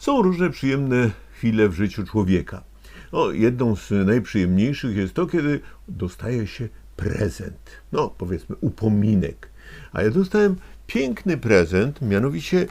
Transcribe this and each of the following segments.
Są różne przyjemne chwile w życiu człowieka. No, jedną z najprzyjemniejszych jest to, kiedy dostaje się prezent. No, powiedzmy, upominek. A ja dostałem piękny prezent, mianowicie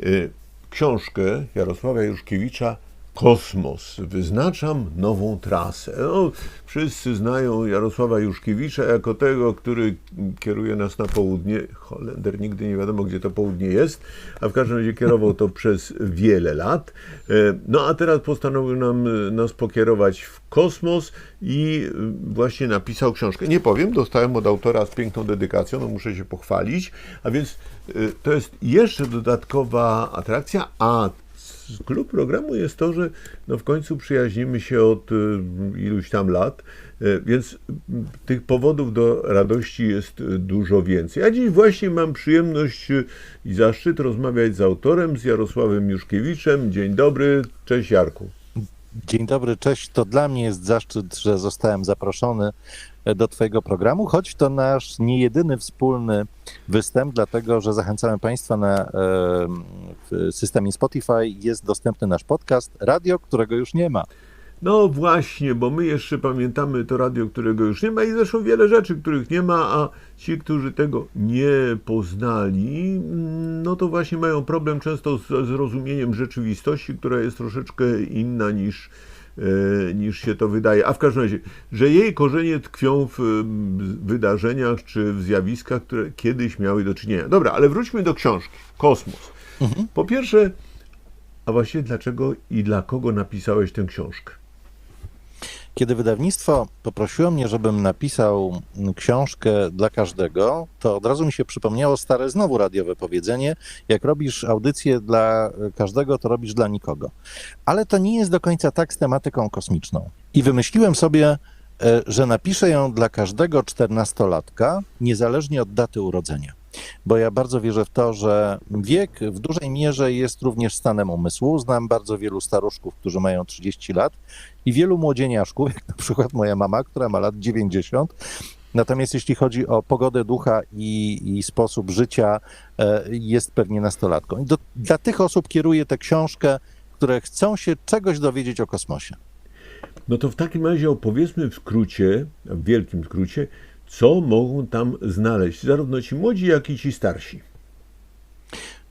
y, książkę Jarosława Juszkiewicza Kosmos. Wyznaczam nową trasę. No, wszyscy znają Jarosława Juszkiewicza jako tego, który kieruje nas na południe. Holender nigdy nie wiadomo, gdzie to południe jest, a w każdym razie kierował to przez wiele lat. E, No a teraz postanowił nam, e, nas pokierować w kosmos i e, właśnie napisał książkę. Nie powiem, dostałem od autora z piękną dedykacją, no muszę się pochwalić. A więc to jest jeszcze dodatkowa atrakcja, a z klubu programu jest to, że no w końcu przyjaźnimy się od y, iluś tam lat, y, więc tych powodów do radości jest y, dużo więcej. A dziś właśnie mam przyjemność i zaszczyt rozmawiać z autorem, z Jarosławem Juszkiewiczem. Dzień dobry, cześć Jarku. Dzień dobry, cześć. To dla mnie jest zaszczyt, że zostałem zaproszony do Twojego programu, choć to nasz nie jedyny wspólny występ, dlatego że zachęcamy Państwa na e, w systemie Spotify jest dostępny nasz podcast, radio, którego już nie ma. No właśnie, bo my jeszcze pamiętamy to radio, którego już nie ma i zresztą wiele rzeczy, których nie ma, a ci, którzy tego nie poznali, mm, no to właśnie mają problem często z zrozumieniem rzeczywistości, która jest troszeczkę inna niż, e, niż się to wydaje. A w każdym razie, że jej korzenie tkwią w mm, wydarzeniach czy w zjawiskach, które kiedyś miały do czynienia. Dobra, ale wróćmy do książki. Kosmos. Po pierwsze, a właściwie dlaczego i dla kogo napisałeś tę książkę? Kiedy wydawnictwo poprosiło mnie, żebym napisał książkę dla każdego, to od razu mi się przypomniało stare znowu radiowe powiedzenie: jak robisz audycję dla każdego, to robisz dla nikogo. Ale to nie jest do końca tak z tematyką kosmiczną. I wymyśliłem sobie, e, że napiszę ją dla każdego czternastolatka, niezależnie od daty urodzenia. Bo ja bardzo wierzę w to, że wiek w dużej mierze jest również stanem umysłu. Znam bardzo wielu staruszków, którzy mają 30 lat i wielu młodzieniaszków, jak na przykład moja mama, która ma lat 90. Natomiast jeśli chodzi o pogodę ducha i, i sposób życia, e, jest pewnie nastolatką. Do, dla tych osób kieruję tę książkę, które chcą się czegoś dowiedzieć o kosmosie. No to w takim razie opowiedzmy w skrócie, w wielkim skrócie, co mogą tam znaleźć zarówno ci młodzi, jak i ci starsi.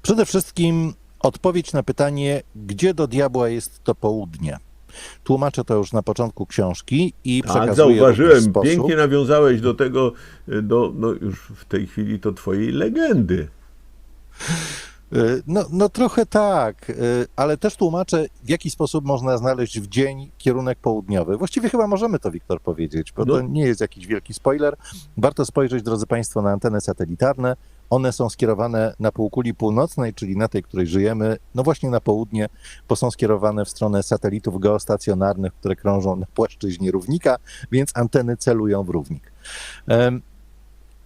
Przede wszystkim odpowiedź na pytanie, gdzie do diabła jest to południe. Tłumaczę to już na początku książki i przekazuję zauważyłem, w sposób. pięknie nawiązałeś do tego, do, no już w tej chwili to twojej legendy. Y, No, no trochę tak, y, ale też tłumaczę, w jaki sposób można znaleźć w dzień kierunek południowy. Właściwie chyba możemy to, Wiktor, powiedzieć, bo No. to nie jest jakiś wielki spoiler. Warto spojrzeć, drodzy Państwo, na anteny satelitarne. One są skierowane na półkuli północnej, czyli na tej, której żyjemy, no właśnie na południe, bo są skierowane w stronę satelitów geostacjonarnych, które krążą na płaszczyźnie równika, więc anteny celują w równik.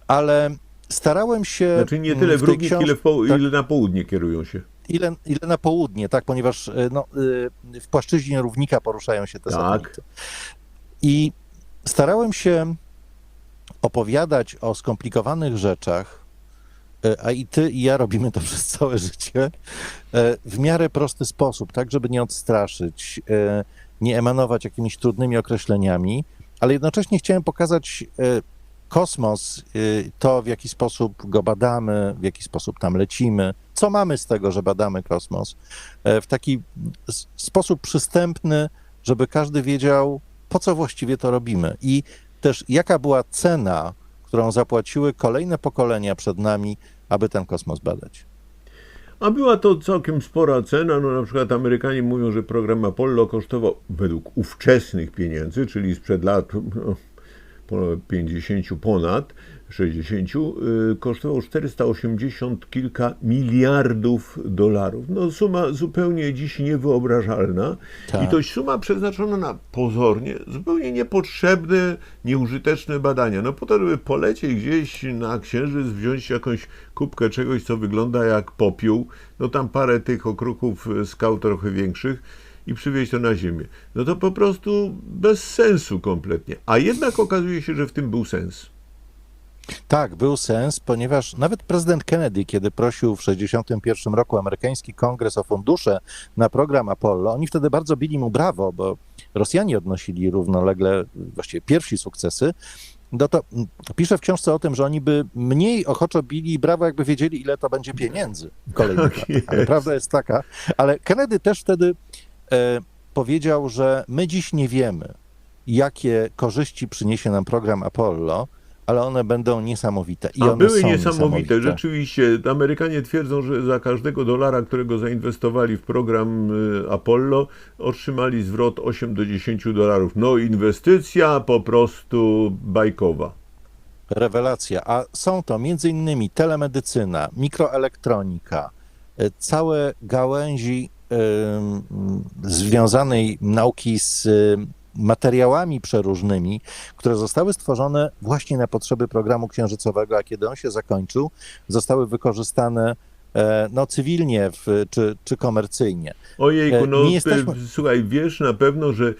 Ale starałem się. Znaczy nie mm, tyle w w równik, książ- ile, w poł- tak. ile na południe kierują się. ile, ile na południe, tak, ponieważ e, no, y, w płaszczyźnie równika poruszają się te Tak. satelity. I starałem się opowiadać o skomplikowanych rzeczach, e, a i ty, i ja robimy to przez całe życie, e, w miarę prosty sposób, tak, żeby nie odstraszyć, e, nie emanować jakimiś trudnymi określeniami, ale jednocześnie chciałem pokazać e, kosmos, y, to w jaki sposób go badamy, w jaki sposób tam lecimy, co mamy z tego, że badamy kosmos, e, w taki sposób przystępny, żeby każdy wiedział, po co właściwie to robimy i też jaka była cena, którą zapłaciły kolejne pokolenia przed nami, aby ten kosmos badać. A była to całkiem spora cena. No na przykład Amerykanie mówią, że program Apollo kosztował według ówczesnych pieniędzy, czyli sprzed lat no, 50 ponad, 60, y, kosztował 480 kilka miliardów dolarów. No suma zupełnie dziś niewyobrażalna. Tak. I to suma przeznaczona na pozornie zupełnie niepotrzebne, nieużyteczne badania. No po to, żeby polecieć gdzieś na księżyc, wziąć jakąś kubkę czegoś, co wygląda jak popiół, no tam parę tych okruchów e, skał trochę większych i przywieźć to na ziemię. No to po prostu bez sensu kompletnie. A jednak okazuje się, że w tym był sens. Tak, był sens, ponieważ nawet prezydent Kennedy, kiedy prosił w 1961 roku amerykański kongres o fundusze na program Apollo, oni wtedy bardzo bili mu brawo, bo Rosjanie odnosili równolegle właściwie pierwsi sukcesy. No to mm, pisze w książce o tym, że oni by mniej ochoczo bili brawo, jakby wiedzieli, ile to będzie pieniędzy w kolejnych Tak latach. Ale prawda jest taka. Ale Kennedy też wtedy powiedział, że my dziś nie wiemy, jakie korzyści przyniesie nam program Apollo, ale one będą niesamowite. I A były są niesamowite. Rzeczywiście, Amerykanie twierdzą, że za każdego dolara, którego zainwestowali w program y, Apollo, otrzymali zwrot 8 do 10 dolarów. No, inwestycja po prostu bajkowa. Rewelacja. A są to między innymi telemedycyna, mikroelektronika, e, całe gałęzi związanej nauki z materiałami przeróżnymi, które zostały stworzone właśnie na potrzeby programu księżycowego, a kiedy on się zakończył, zostały wykorzystane e, no, cywilnie w, czy, czy komercyjnie. Ojejku, E, no jesteśmy- ty, słuchaj, wiesz na pewno, że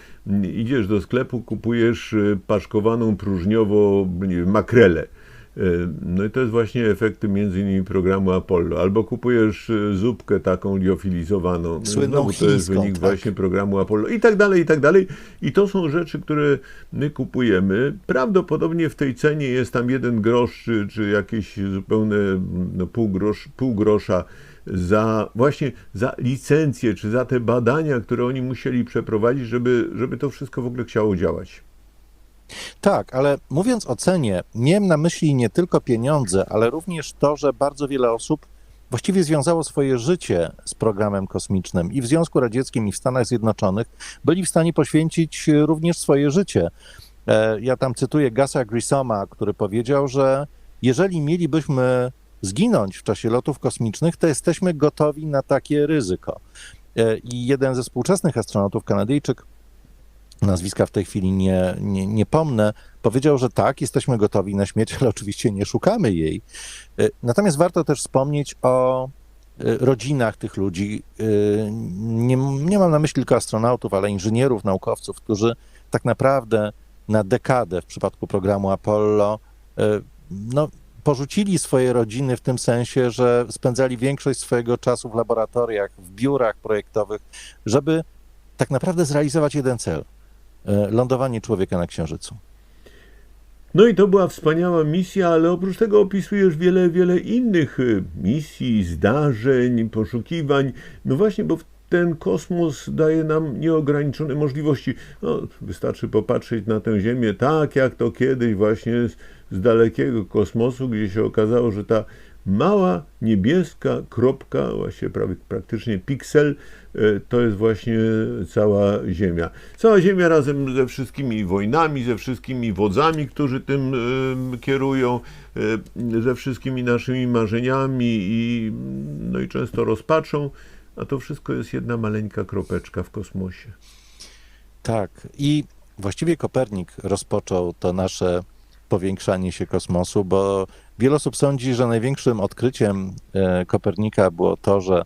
idziesz do sklepu, kupujesz paszkowaną próżniowo makrelę. Y, No i to jest właśnie efekty między innymi programu Apollo. Albo kupujesz y, zupkę taką liofilizowaną. Słynną znowu to jest wynik tak. właśnie programu Apollo. I tak dalej, i tak dalej. I to są rzeczy, które my kupujemy. Prawdopodobnie w tej cenie jest tam jeden grosz, czy, czy jakieś zupełne no, pół, grosz, pół grosza za właśnie za licencję, czy za te badania, które oni musieli przeprowadzić, żeby, żeby to wszystko w ogóle chciało działać. Tak, ale mówiąc o cenie, miałem na myśli nie tylko pieniądze, ale również to, że bardzo wiele osób właściwie związało swoje życie z programem kosmicznym i w Związku Radzieckim, i w Stanach Zjednoczonych byli w stanie poświęcić e, również swoje życie. E, Ja tam cytuję Gasa Grissoma, który powiedział, że jeżeli mielibyśmy zginąć w czasie lotów kosmicznych, to jesteśmy gotowi na takie ryzyko. E, I jeden ze współczesnych astronautów, Kanadyjczyk, nazwiska w tej chwili nie, nie, nie pomnę, powiedział, że tak, jesteśmy gotowi na śmierć, ale oczywiście nie szukamy jej. Y, Natomiast warto też wspomnieć o y, rodzinach tych ludzi. Y, Nie, nie mam na myśli tylko astronautów, ale inżynierów, naukowców, którzy tak naprawdę na dekadę w przypadku programu Apollo no, porzucili swoje rodziny w tym sensie, że spędzali większość swojego czasu w laboratoriach, w biurach projektowych, żeby tak naprawdę zrealizować jeden cel lądowanie człowieka na Księżycu. No i to była wspaniała misja, ale oprócz tego opisujesz wiele, wiele innych y, misji, zdarzeń, poszukiwań. No właśnie, bo ten kosmos daje nam nieograniczone możliwości. No, wystarczy popatrzeć na tę Ziemię tak, jak to kiedyś właśnie z, z dalekiego kosmosu, gdzie się okazało, że ta mała niebieska kropka, właściwie prawie, praktycznie piksel, e, to jest właśnie cała Ziemia. Cała Ziemia razem ze wszystkimi wojnami, ze wszystkimi wodzami, którzy tym em, kierują, e, ze wszystkimi naszymi marzeniami i, no i często rozpaczą, a to wszystko jest jedna maleńka kropeczka w kosmosie. Tak. I właściwie Kopernik rozpoczął to nasze powiększanie się kosmosu, bo wiele osób sądzi, że największym odkryciem e, Kopernika było to, że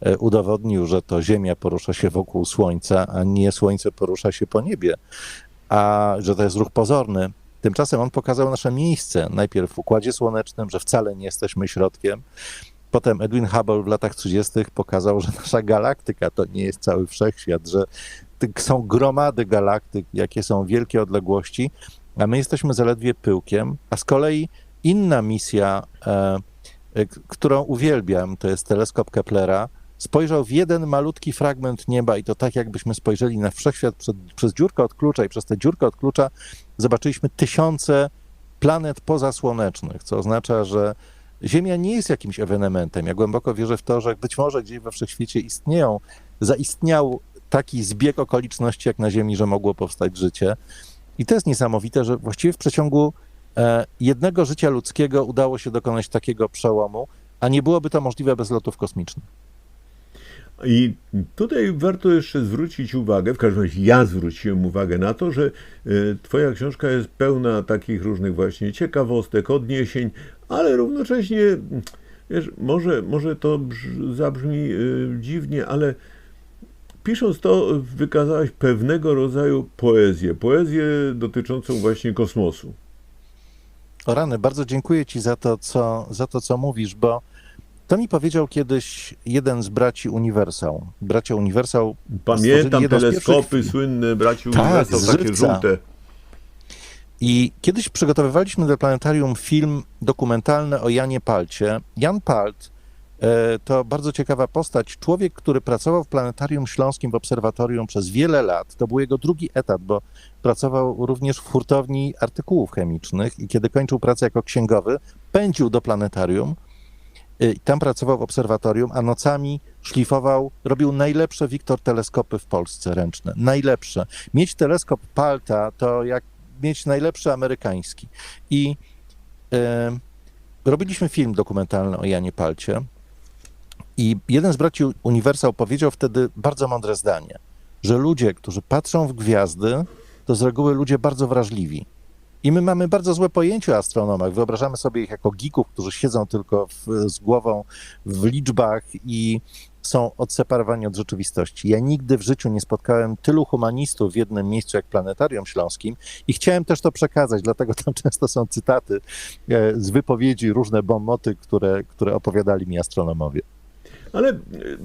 e, udowodnił, że to Ziemia porusza się wokół Słońca, a nie Słońce porusza się po niebie, a że to jest ruch pozorny. Tymczasem on pokazał nasze miejsce, najpierw w Układzie Słonecznym, że wcale nie jesteśmy środkiem, Potem Edwin Hubble w latach 30. pokazał, że nasza galaktyka to nie jest cały wszechświat, że są gromady galaktyk, jakie są wielkie odległości, a my jesteśmy zaledwie pyłkiem. A z kolei inna misja, e, e, którą uwielbiam, to jest teleskop Keplera, spojrzał w jeden malutki fragment nieba i to tak, jakbyśmy spojrzeli na wszechświat przed, przez dziurkę od klucza i przez tę dziurkę od klucza zobaczyliśmy tysiące planet pozasłonecznych, co oznacza, że Ziemia nie jest jakimś ewenementem. Ja głęboko wierzę w to, że być może gdzieś we wszechświecie istnieją, zaistniał taki zbieg okoliczności jak na Ziemi, że mogło powstać życie. I to jest niesamowite, że właściwie w przeciągu e, jednego życia ludzkiego udało się dokonać takiego przełomu, a nie byłoby to możliwe bez lotów kosmicznych. I tutaj warto jeszcze zwrócić uwagę, w każdym razie ja zwróciłem uwagę na to, że y, Twoja książka jest pełna takich różnych właśnie ciekawostek, odniesień, ale równocześnie, wiesz, może, może to brz- zabrzmi y, dziwnie, ale pisząc to, wykazałaś pewnego rodzaju poezję, poezję dotyczącą właśnie kosmosu. O rany, bardzo dziękuję Ci za to, co, za to, co mówisz, bo to mi powiedział kiedyś jeden z braci Uniwersał. Bracia Uniwersał Pamiętam teleskopy pierwszych- słynne braci Tak, Uniwersał, takie żywca. żółte. I kiedyś przygotowywaliśmy do planetarium film dokumentalny o Janie Palcie. Jan Palt to bardzo ciekawa postać. Człowiek, który pracował w Planetarium Śląskim w obserwatorium przez wiele lat. To był jego drugi etat, bo pracował również w hurtowni artykułów chemicznych i kiedy kończył pracę jako księgowy, pędził do planetarium. e, Tam pracował w obserwatorium, a nocami szlifował, robił najlepsze Wiktor teleskopy w Polsce ręczne. Najlepsze. Mieć teleskop Palta to jak mieć najlepszy amerykański. I e, robiliśmy film dokumentalny o Janie Palcie. I jeden z braci Uniwersał powiedział wtedy bardzo mądre zdanie, że ludzie, którzy patrzą w gwiazdy, to z reguły ludzie bardzo wrażliwi. I my mamy bardzo złe pojęcie o astronomach. Wyobrażamy sobie ich jako geeków, którzy siedzą tylko w, z głową w liczbach i są odseparowani od rzeczywistości. Ja nigdy w życiu nie spotkałem tylu humanistów w jednym miejscu jak Planetarium Śląskim i chciałem też to przekazać, dlatego tam często są cytaty e, z wypowiedzi, różne bomoty, które, które opowiadali mi astronomowie. Ale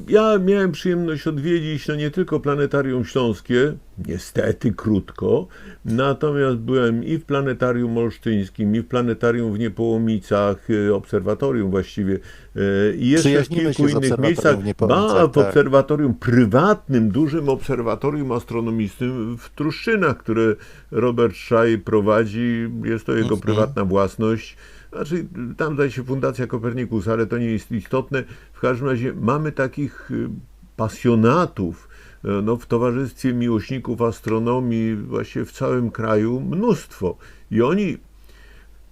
ja miałem przyjemność odwiedzić no nie tylko Planetarium Śląskie, niestety krótko, natomiast byłem i w Planetarium Olsztyńskim, i w Planetarium w Niepołomicach, e, obserwatorium właściwie, e, i jeszcze w kilku innych miejscach. Ba, w tak. obserwatorium prywatnym, dużym obserwatorium astronomicznym w Truszczynach, które Robert Szaj prowadzi. Jest to jego Mhm. prywatna własność. Znaczy, tam zdaje się Fundacja Kopernikus, ale to nie jest istotne. W każdym razie mamy takich y, pasjonatów no, w towarzystwie miłośników astronomii właśnie w całym kraju mnóstwo. I oni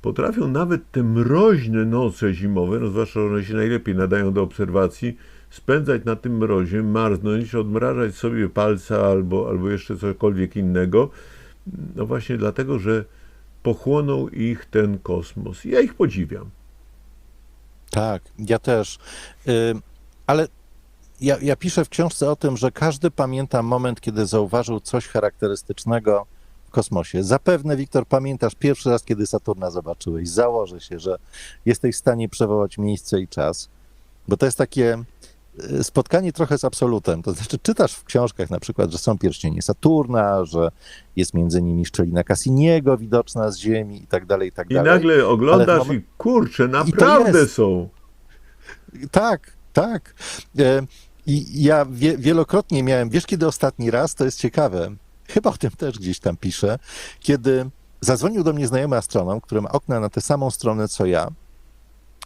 potrafią nawet te mroźne noce zimowe, no zwłaszcza, one się najlepiej nadają do obserwacji, spędzać na tym mrozie, marznąć, odmrażać sobie palca albo, albo jeszcze cokolwiek innego. No właśnie dlatego, że pochłonął ich ten kosmos. Ja ich podziwiam. Tak, ja też. Y, Ale ja, ja piszę w książce o tym, że każdy pamięta moment, kiedy zauważył coś charakterystycznego w kosmosie. Zapewne, Wiktor, pamiętasz pierwszy raz, kiedy Saturna zobaczyłeś. Założę się, że jesteś w stanie przywołać miejsce i czas, bo to jest takie y, spotkanie trochę z absolutem. To znaczy, czytasz w książkach na przykład, że są pierścienie Saturna, że jest między nimi szczelina Cassiniego widoczna z Ziemi i tak dalej, i tak I dalej. nagle oglądasz moment- i kurczę, naprawdę jest. są. Tak, tak. I ja wie, wielokrotnie miałem, wiesz kiedy ostatni raz, to jest ciekawe, chyba o tym też gdzieś tam piszę, kiedy zadzwonił do mnie znajomy astronom, który ma okna na tę samą stronę co ja,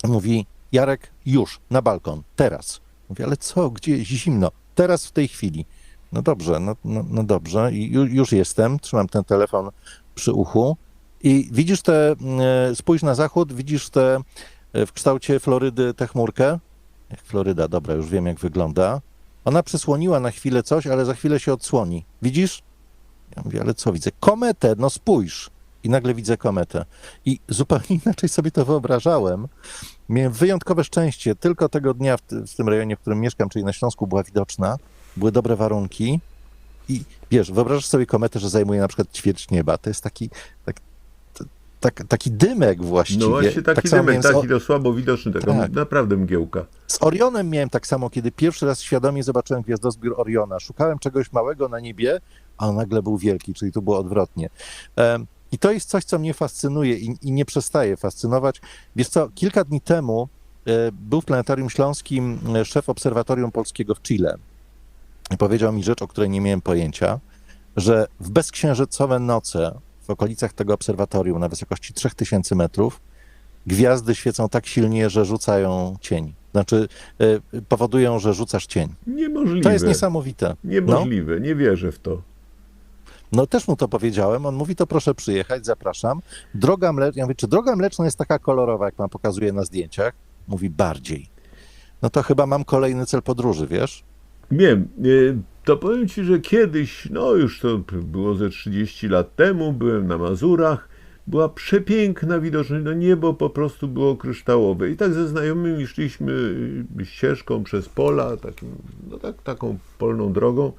mówi, Jarek, już, na balkon, teraz. Mówię, ale co, gdzie, zimno, teraz w tej chwili. No dobrze, no, no, no dobrze, i ju, już jestem, trzymam ten telefon przy uchu i widzisz te, e, spójrz na zachód, widzisz te e, w kształcie Florydy tę chmurkę? Jak Floryda, dobra, już wiem jak wygląda. Ona przysłoniła na chwilę coś, ale za chwilę się odsłoni. Widzisz? Ja mówię, ale co widzę? Kometę, no spójrz. I nagle widzę kometę. I zupełnie inaczej sobie to wyobrażałem. Miałem wyjątkowe szczęście. Tylko tego dnia w, w tym rejonie, w którym mieszkam, czyli na Śląsku, była widoczna. Były dobre warunki. I wiesz, wyobrażasz sobie kometę, że zajmuje na przykład ćwierć nieba. To jest taki, tak, tak, taki dymek właściwie. No właśnie taki tak samo dymek, z to słabo widoczny, taka Tak. naprawdę mgiełka. z Orionem miałem tak samo, kiedy pierwszy raz świadomie zobaczyłem gwiazdozbiór Oriona. Szukałem czegoś małego na niebie, a on nagle był wielki, czyli tu było odwrotnie. I to jest coś, co mnie fascynuje i, i nie przestaje fascynować. Wiesz co, kilka dni temu e, był w Planetarium Śląskim e, szef Obserwatorium Polskiego w Chile. I powiedział mi rzecz, o której nie miałem pojęcia, że w bezksiężycowe noce w okolicach tego obserwatorium na wysokości 3000 metrów gwiazdy świecą tak silnie, że rzucają cień. Znaczy, y, powodują, że rzucasz cień. Niemożliwe. To jest niesamowite. Niemożliwe, nie wierzę w to. No też mu to powiedziałem. On mówi, to proszę przyjechać, zapraszam. Droga mleczna, ja mówię, czy droga mleczna jest taka kolorowa, jak pan pokazuje na zdjęciach? Mówi, bardziej. No to chyba mam kolejny cel podróży, wiesz? Wiem, y, to powiem Ci, że kiedyś, no już to było ze 30 lat temu, byłem na Mazurach, była przepiękna widoczność, no niebo po prostu było kryształowe. I tak ze znajomymi szliśmy ścieżką przez pola, takim, no tak, taką polną drogą.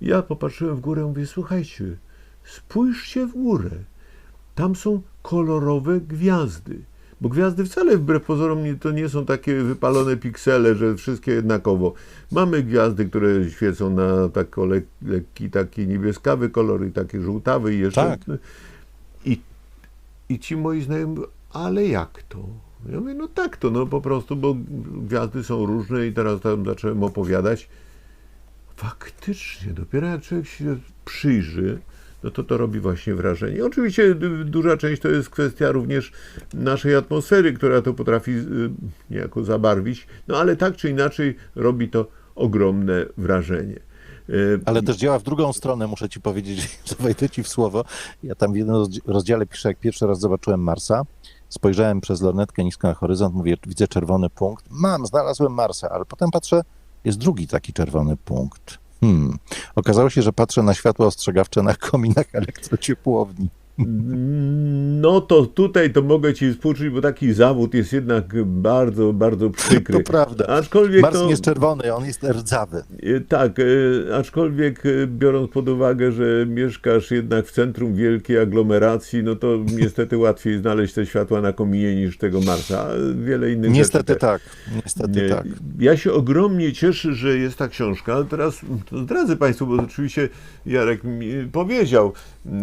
Ja popatrzyłem w górę, mówię, słuchajcie, spójrzcie w górę. Tam są kolorowe gwiazdy. Bo gwiazdy wcale wbrew pozorom nie, to nie są takie wypalone piksele, że wszystkie jednakowo. Mamy gwiazdy, które świecą na lek, lekki taki niebieskawy kolor i taki żółtawy i jeszcze. Tak. I, I ci moi znajomi, mówią, ale jak to? Ja mówię, no tak to, no po prostu, bo gwiazdy są różne i teraz tam zacząłem opowiadać. Faktycznie, dopiero jak człowiek się przyjrzy, no to to robi właśnie wrażenie. Oczywiście d- duża część to jest kwestia również naszej atmosfery, która to potrafi y, niejako zabarwić, no ale tak czy inaczej robi to ogromne wrażenie. Y, Ale też działa w drugą stronę, muszę ci powiedzieć, że wejdę ci w słowo. Ja tam w jednym rozdziale piszę, jak pierwszy raz zobaczyłem Marsa, spojrzałem przez lornetkę nisko na horyzont, mówię, widzę czerwony punkt. Mam, znalazłem Marsa, ale potem patrzę, jest drugi taki czerwony punkt. Hmm. Okazało się, że patrzę na światło ostrzegawcze na kominach elektrociepłowni. No to tutaj to mogę Ci współczuć, bo taki zawód jest jednak bardzo, bardzo przykry. To prawda. Aczkolwiek Mars to, nie jest czerwony, on jest rdzawy. e, tak, e, aczkolwiek e, biorąc pod uwagę, że mieszkasz jednak w centrum wielkiej aglomeracji, no to niestety łatwiej znaleźć te światła na kominie niż tego Marsa. a Wiele innych Niestety rzeczy. tak, niestety Nie, tak. Ja się ogromnie cieszę, że jest ta książka. Teraz to zdradzę Państwu, bo oczywiście Jarek mi powiedział,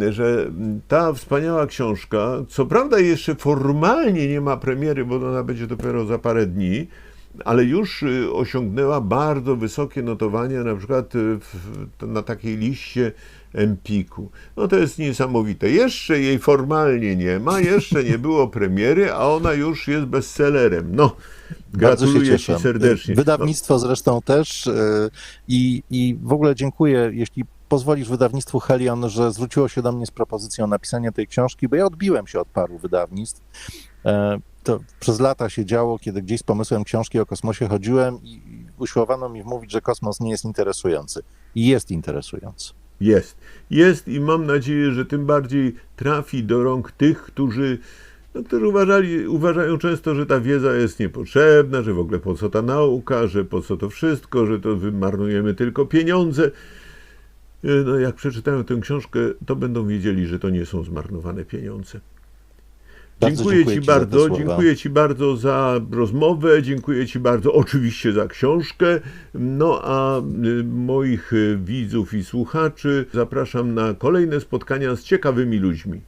że ta wspaniała książka, co prawda jeszcze formalnie nie ma premiery, bo ona będzie dopiero za parę dni, ale już y, osiągnęła bardzo wysokie notowania, na przykład y, w, na takiej liście Empiku. No to jest niesamowite. Jeszcze jej formalnie nie ma, jeszcze nie było premiery, a ona już jest bestsellerem. No, gratuluję. Ci serdecznie. Wydawnictwo zresztą też i, i w ogóle dziękuję, jeśli pozwolisz wydawnictwu Helion, że zwróciło się do mnie z propozycją napisania tej książki, bo ja odbiłem się od paru wydawnictw. E, To przez lata się działo, kiedy gdzieś z pomysłem książki o kosmosie chodziłem i usiłowano mi wmówić, że kosmos nie jest interesujący. I jest interesujący. Jest. Jest i mam nadzieję, że tym bardziej trafi do rąk tych, którzy, no, którzy uważali, uważają często, że ta wiedza jest niepotrzebna, że w ogóle po co ta nauka, że po co to wszystko, że to wymarnujemy tylko pieniądze. E, No, jak przeczytają tę książkę, to będą wiedzieli, że to nie są zmarnowane pieniądze. Dziękuję, dziękuję Ci bardzo, dziękuję Ci bardzo za rozmowę, dziękuję Ci bardzo oczywiście za książkę. No a y, moich y, widzów i słuchaczy zapraszam na kolejne spotkania z ciekawymi ludźmi.